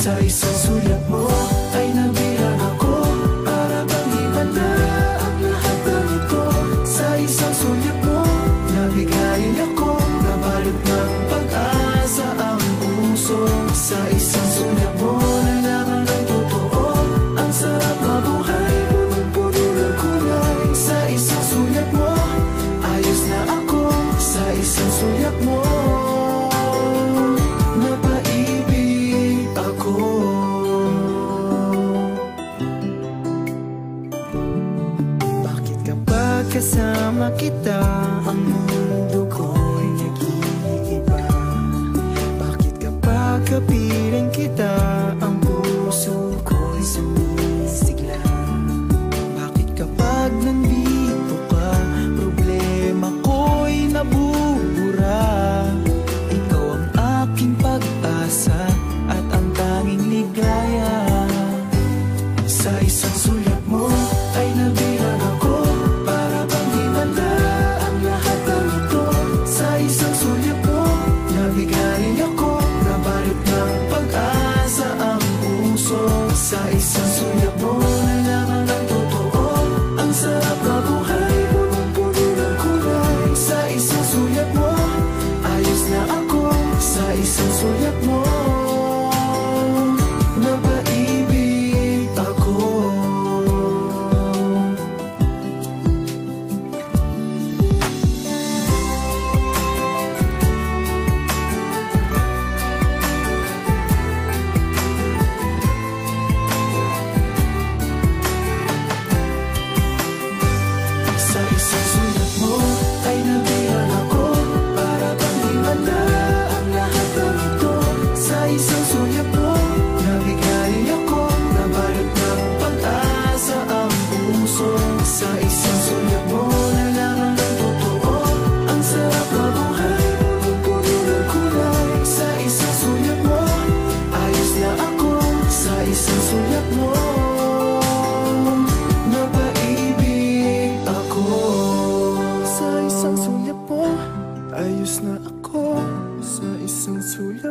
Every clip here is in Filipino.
Sa isang sulat mo ay nabirang ako. Para bang iba na ang lahat ng ito. Sa isang sulat mo, nabigayin ako. Nabalot ng pag-asa ang puso. Sa isang sulat mo Kasama kita Ang mundo ko'y nag-iiba. Bakit kapag gabi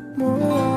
more.